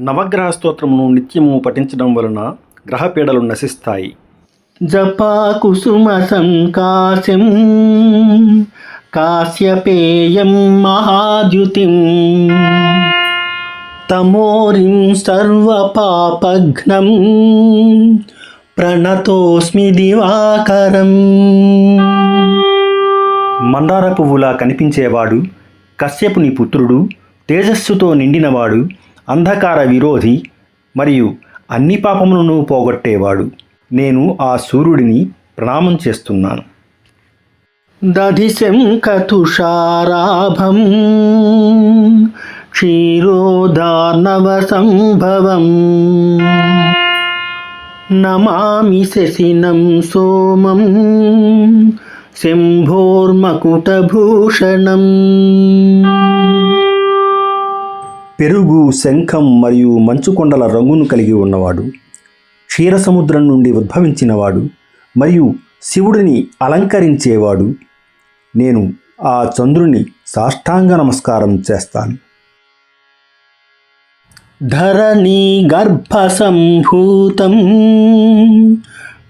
నవగ్రహ స్తోత్రమును నిత్యము పఠించడం వలన గ్రహపీడలు నశిస్తాయి. జపాకుసుమ సంకాశం కాశ్యపేయం మహాద్యుతిం. తమోరిం సర్వపాపఘ్నం ప్రణతోస్మి దివాకరం. మందార పువ్వులా కనిపించేవాడు కశ్యపుని పుత్రుడు తేజస్సుతో నిండినవాడు అంధకార విరోధి మరియు అన్ని పాపములను పోగొట్టేవాడు. నేను ఆ సూర్యుడిని ప్రణామం చేస్తున్నాను. దధిశం కతుషారాభం క్షీరోదార్ణవ సంభవం నమామి శశినం సోమం శంభోర్మకుటభూషణం. పెరుగు శంఖం మరియు మంచుకొండల రంగును కలిగి ఉన్నవాడు క్షీరసముద్రం నుండి ఉద్భవించినవాడు మరియు శివుడిని అలంకరించేవాడు నేను ఆ చంద్రుని సాష్టాంగ నమస్కారం చేస్తాను. ధరణీ గర్భసంభూతం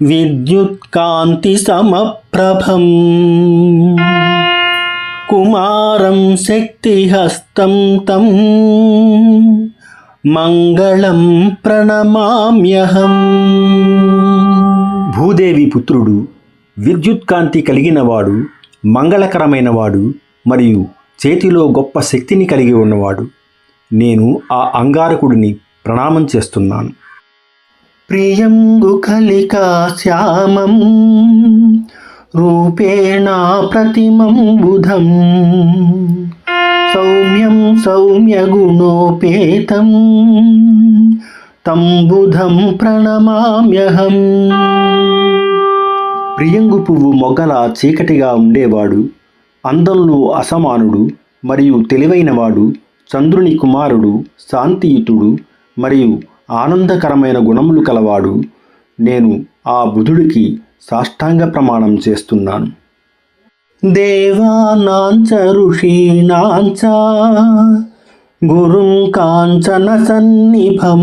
విద్యుత్కాంతి సమప్రభం. కుమారం శక్తిహస్తం తం. మంగళం ప్రణమామ్యహం. భూదేవి పుత్రుడు విద్యుత్కాంతి కలిగినవాడు మంగళకరమైనవాడు మరియు చేతిలో గొప్ప శక్తిని కలిగి ఉన్నవాడు. నేను ఆ అంగారకుడిని ప్రణామం చేస్తున్నాను. ప్రియంగుకలికా శ్యామం. రూపేణ ప్రతిమం బుధం సౌమ్యం సౌమ్యగుణోపేతం. తం బుధం ప్రణమామ్యహం. ప్రియంగు పువ్వు మొగ్గల చీకటిగా ఉండేవాడు. అందంలో అసమానుడు మరియు తెలివైనవాడు. చంద్రుని కుమారుడు శాంతియుతుడు మరియు ఆనందకరమైన గుణములు కలవాడు. నేను ఆ బుధుడికి సాష్టాంగ ప్రమాణం చేస్తున్నాను. దేవానాంచ ఋషీణాంచ గురుం కాంచన సన్నిభం.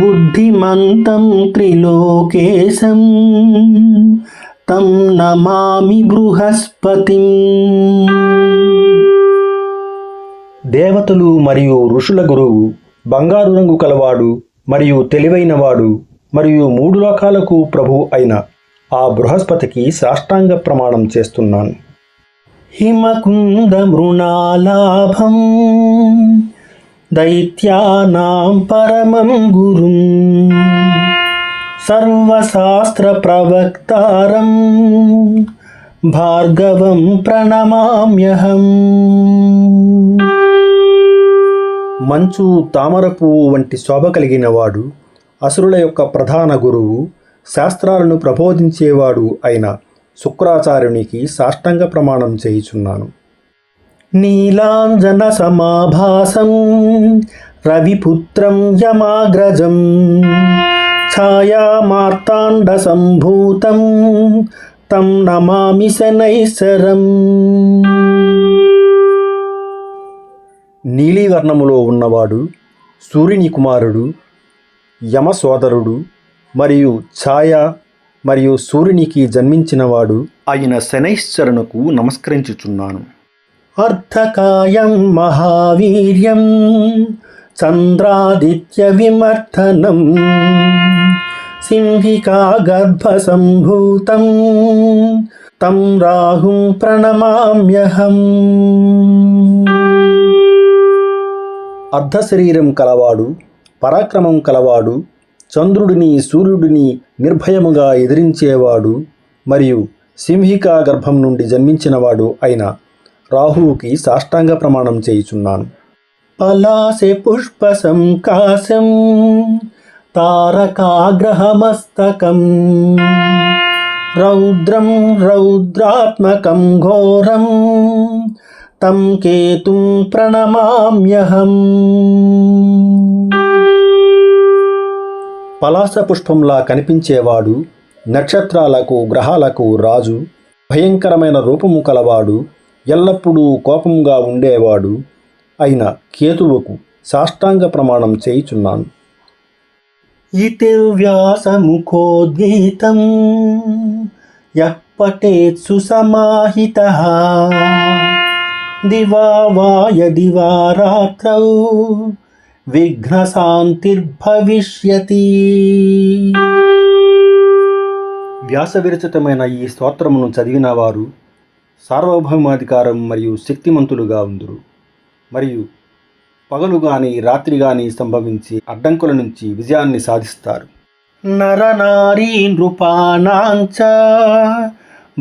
బుద్ధిమంతం త్రిలోకేశం తం నమామి బృహస్పతి. దేవతలు మరియు ఋషుల గురువు బంగారు రంగు కలవాడు మరియు తెలివైనవాడు. మరియు మూడు లోకాలకు ప్రభు అయిన ఆ బృహస్పతికి సాష్టాంగ ప్రమాణం చేస్తున్నాను. హిమకుంద మృణాలాభం దైత్యానాం పరమం గురుం సర్వశాస్త్ర ప్రవక్తారం భార్గవం ప్రణమామ్యహం. మంచు తామర పువ్వు వంటి శోభ కలిగినవాడు అసురుల యొక్క ప్రధాన గురువు శాస్త్రాలను ప్రబోధించేవాడు అయిన శుక్రాచార్యునికి సాష్టంగ ప్రమాణం చేయుచున్నాను. నీలాంజన సమాభాసం రవిపుత్రం యమాగ్రజం ఛాయామార్తాండ సంభూతం తం నమామి శనైశ్వరం నీలివర్ణములో ఉన్నవాడు సూర్యుని కుమారుడు యమ సోదరుడు మరియు ఛాయ మరియు సూర్యునికి జన్మించినవాడు అయిన శనైశ్చరునకు నమస్కరించుచున్నాను. అర్ధకాయం మహావీర్యం చంద్రాదిత్య విమర్ధనం సింహికా గర్భసంభూతం తం రాహుం ప్రణమామ్యహం. అర్ధ శరీరం కలవాడు పరాక్రమం కలవాడు చంద్రుడిని సూర్యుడిని నిర్భయముగా ఎదిరించేవాడు మరియు సింహికా గర్భం నుండి జన్మించినవాడు అయిన రాహువుకి సాష్టాంగ ప్రమాణం చేయుచున్నాను. పలాసే పుష్ప సంకాశం తారకాగ్రహమస్తకం రౌద్రం రౌద్రాత్మకం ఘోరం తం కేతుం ప్రణమామ్యహం. పలాస పుష్పంలా కనిపించేవాడు నక్షత్రాలకు గ్రహాలకు రాజు భయంకరమైన రూపము కలవాడు ఎల్లప్పుడూ కోపంగా ఉండేవాడు అయిన కేతువుకు సాష్టాంగ ప్రమాణం చేయుచున్నాను. వ్యాసముఖోద్గీతం ఎప్పటే సుసమాహిత. దివా వాయ దివారాత్రౌ విఘ్నశాంతిర్భవిష్యతి. వ్యాసవిరచితమైన ఈ స్తోత్రమును చదివిన వారు సార్వభౌమాధికారం మరియు శక్తిమంతులుగా ఉందరు. మరియు పగలు గాని రాత్రి గాని సంభవించి అడ్డంకుల నుంచి విజయాన్ని సాధిస్తారు. నరనారీ నృపాణాంచ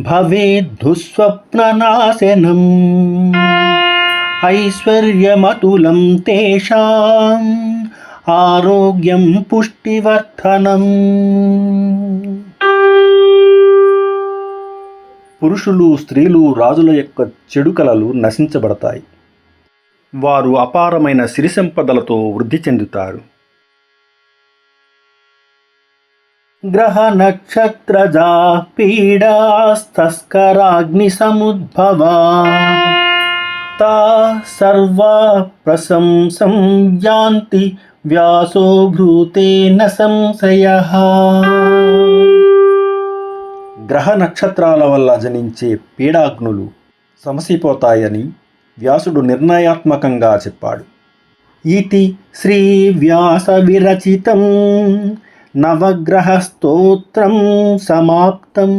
భవే దుస్వప్ననాశనం. ఐశ్వర్యమతులం తేషాం ఆరోగ్యం పుష్టివర్ధనం పురుషులు స్త్రీలు రాజుల యొక్క చెడు కళలు నశించబడతాయి. వారు అపారమైన సిరి సంపదలతో వృద్ధి చెందుతారు. గ్రహ నక్షత్రజా పీడాస్తస్కరాగ్ని సముద్భవా తా సర్వా ప్రశంసం యాంతి వ్యాసో భ్రూతేన సంశయ. గ్రహ నక్షత్రాల వల్ల జనించే పీడాగ్నులు సమసిపోతాయని వ్యాసుడు నిర్ణయాత్మకంగా చెప్పాడు. ఇది శ్రీ వ్యాస విరచితం నవగ్రహ స్తోత్రం సమాప్తం.